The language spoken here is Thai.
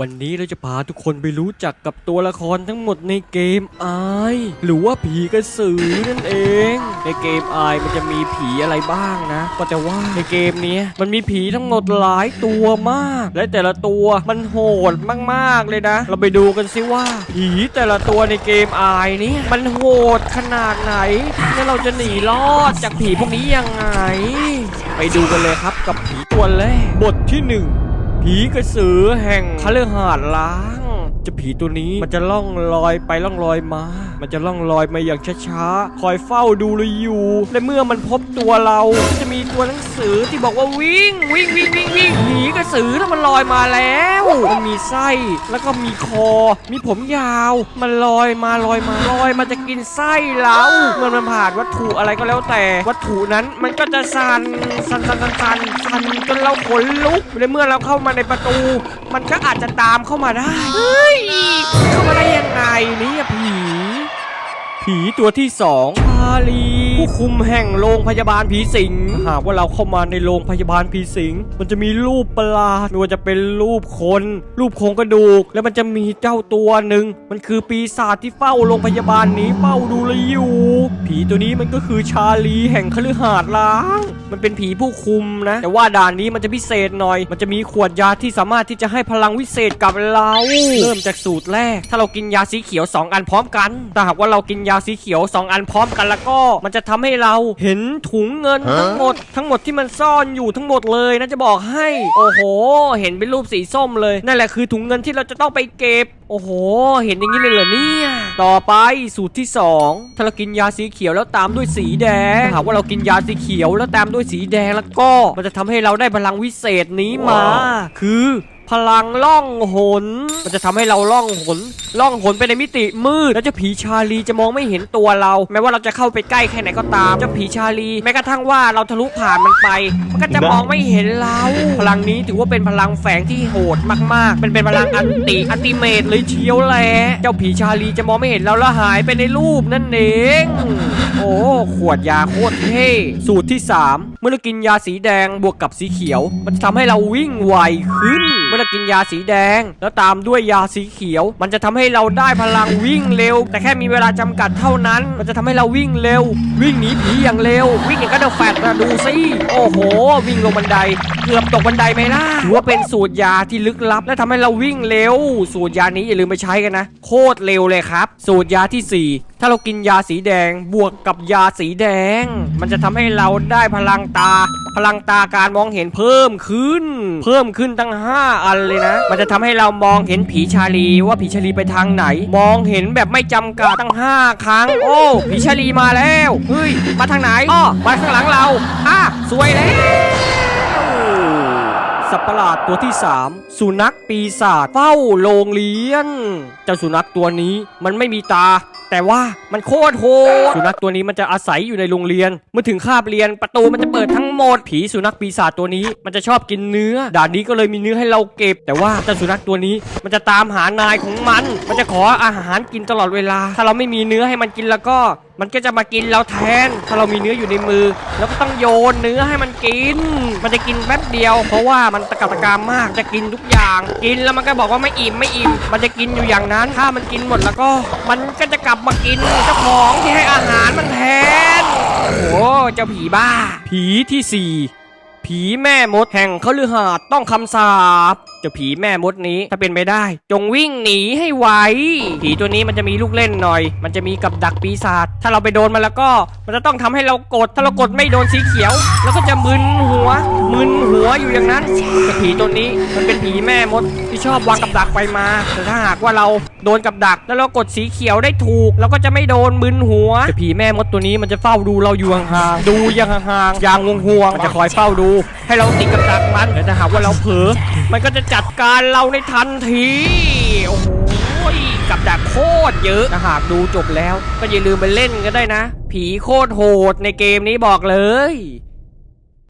วันนี้เราจะพาทุกคนไปรู้จักกับตัวละครทั้งหมดในเกมอายหรือว่าผีกระสือนั่นเอง ในเกมอายมันจะมีผีอะไรบ้างนะ ก็จะว่าในเกมเนี้ยมันมีผีทั้งหมดหลายตัวมาก และแต่ละตัวมันโหดมากๆเลยนะ เราไปดูกันซิว่า ผีแต่ละตัวในเกมอายเนี้มันโหดขนาดไหน แล้วเราจะหนีรอดจากผีพวกนี้ยังไง ไปดูกันเลยครับกับผีตัวแรกบทที่หนึ่ง ผีกระสือแห่งคฤหาสน์ล้างเจะผีตัวนี้มันจะล่องลอยไปล่องลอยมามันจะล่องลอยมาอย่างช้าๆ คอยเฝ้าดูเราอยู่ และเมื่อมันพบตัวเราก็จะมีตัวหนังสือที่บอกว่าวิ่งวิ่งวิ่งวิ่งวิ่งผีกระสือถ้ามันลอยมาแล้ว มันมีไส้แล้วก็มีคอ มีผมยาว มันลอยมาลอยมาลอยมาจะกินไส้เราเมื่อมันผ่านวัตถุอะไรก็แล้วแต่ วัตถุนั้นมันก็จะสั่นสั่นสั่นสั่นสั่นสั่นจนเราขนลุกและเมื่อเราเข้ามาในประตู มันก็อาจจะตามเข้ามาได้เฮ้ยเข้ามาได้ยังไงเนี่ยผี ผีตัวที่สองชาลีผู้คุมแห่งโรงพยาบาลผีสิง หากว่าเราเข้ามาในโรงพยาบาลผีสิง มันจะมีรูปประหลาดไม่ว่าจะเป็นรูปคน รูปโครงกระดูก แล้วมันจะมีเจ้าตัวหนึ่ง มันคือปีศาจที่เฝ้าโรงพยาบาลนี้เฝ้าดูแลอยู่ ผีตัวนี้มันก็คือชาลีแห่งคฤหาสน์ล้าง มันเป็นผีผู้คุมนะ แต่ว่าด่านนี้มันจะพิเศษหน่อย มันจะมีขวดยาที่สามารถที่จะให้พลังวิเศษกับเราเริ่มจากสูตรแรก ถ้าเรากินยาสีเขียว 2 อันพร้อมกัน แต่หากว่าเรากินยาสีเขียว 2 อันพร้อมกันแล้วก็มันจะทำให้เราเห็นถุงเงินทั้งหมดทั้งหมดที่มันซ่อนอยู่ทั้งหมดเลยนะจะบอกให้ โอ้โห เห็นเป็นรูปสีส้มเลย นั่นแหละคือถุงเงินที่เราจะต้องไปเก็บ โอ้โห เห็นอย่างนี้เลยเหรอเนี่ย ต่อไปสูตรที่ 2 ถ้าเรากินยาสีเขียวแล้วตามด้วยสีแดงถ้าหากว่าเรากินยาสีเขียวแล้วตามด้วยสีแดงแล้วก็ มันจะทำให้เราได้พลังวิเศษนี้มา คือ พลังล่องหน มันจะทำให้เราล่องหน ล่องหนไปในมิติมืด แล้วเจ้าผีชาลีจะมองไม่เห็นตัวเรา แม้ว่าเราจะเข้าไปใกล้แค่ไหนก็ตาม เจ้าผีชาลี แม้กระทั่งว่าเราทะลุผ่านมันไป มันก็จะมองไม่เห็นเรา พลังนี้ถือว่าเป็นพลังแฝงที่โหดมากๆ เป็นเป็นพลังอันติอันติเมตเลยเชียวแหละ เจ้าผีชาลีจะมองไม่เห็นเราแล้วหายไปในรูปนั่นเอง โอ้ ขวดยาโคตรเท่สูตรที่ 3 เมื่อเรากินยาสีแดงบวกกับสีเขียว มันจะทำให้เราวิ่งไวขึ้น เมื่อเรากินยาสีแดง แล้วตามด้วยยาสีเขียว มันจะทำให้เราได้พลังวิ่งเร็ว แต่แค่มีเวลาจำกัดเท่านั้น มันจะทำให้เราวิ่งเร็ว วิ่งหนีผีอย่างเร็ว วิ่งอย่างก็เดอะแฟตนะดูสิโอ้โห วิ่งลงบันได เกือบตกบันไดไหมล่ะถือว่าเป็นสูตรยาที่ลึกลับ และทำให้เราวิ่งเร็ว สูตรยานี้อย่าลืมไปใช้กันนะ โคตรเร็วเลยครับ สูตรยาที่สี่ ถ้าเรากินยาสีแดงบวกกับยาสีแดง มันจะทำให้เราได้พลังตา พลังตาการมองเห็นเพิ่มขึ้น เพิ่มขึ้นตั้ง 5 อันเลยนะ มันจะทำให้เรามองเห็นผีชาลีว่าผีชาลีไปทางไหน มองเห็นแบบไม่จำกัดตั้ง 5 ครั้ง โอ้ผีชาลีมาแล้วเฮ้ยมาทางไหนอ้อมาข้างหลังเราอะสวยแล้ว สัตว์ประหลาดตัวที่ 3 สุนัขปีศาจเฝ้าโรงเรียน เจ้าสุนัขตัวนี้มันไม่มีตา แต่ว่ามันโคตรโหดสุนัขตัวนี้มันจะอาศัยอยู่ในโรงเรียน เมื่อถึงคาบเรียนประตูมันจะเปิดทั้งหมดผีสุนัขปีศาจตัวนี้มันจะชอบกินเนื้อ ด่านนี้ก็เลยมีเนื้อให้เราเก็บ แต่ว่าเจ้าสุนัขตัวนี้มันจะตามหานายของมัน มันจะขออาหารกินตลอดเวลา ถ้าเราไม่มีเนื้อให้มันกินแล้วก็มันก็จะมากินเราแทน ถ้าเรามีเนื้ออยู่ในมือ แล้วก็ต้องโยนเนื้อให้มันกิน มันจะกินแป๊บเดียว เพราะว่ามันตะกัตะกามมาก จะกินทุกอย่าง กินแล้วมันก็บอกว่าไม่อิ่มไม่อิ่ม มันจะกินอยู่อย่างนั้น ถ้ามันกินหมดแล้วก็ มันก็จะกลับมากินเจ้าของที่ให้อาหารมันแทน โอ้เจ้าผีบ้า ผีที่สี่ ผีแม่มดแห่งคฤหาสน์ต้องคำสาปเจ้าผีแม่มดนี้ถ้าเป็นไปได้ จงวิ่งหนีให้ไวผีตัวนี้มันจะมีลูกเล่นหน่อย มันจะมีกับดักปีศาจถ้าเราไปโดนมันแล้วก็ มันจะต้องทำให้เรากด ถ้าเรากดไม่โดนสีเขียว แล้วก็จะมึนหัว มึนหัวอยู่อย่างนั้นแต่ผีตัวนี้มันเป็นผีแม่มดที่ชอบวางกับดักไปมาแต่ถ้าหากว่าเราโดนกับดัก แล้วเรากดสีเขียวได้ถูกเราก็จะไม่โดนมึนหัวแต่ผีแม่มดตัวนี้มันจะเฝ้าดูเราอยู่ห่างๆดูอย่างห่างๆอย่างห่วงๆมันจะคอยเฝ้าดูให้เราติดกับดักมันแต่หากว่าเราเผลอมันก็จะจัดการเราในทันทีโอ้โหกับดักโคตรเยอะหากดูจบแล้ว ก็อย่าลืมไปเล่นกันได้นะ ผีโคตรโหดในเกมนี้บอกเลย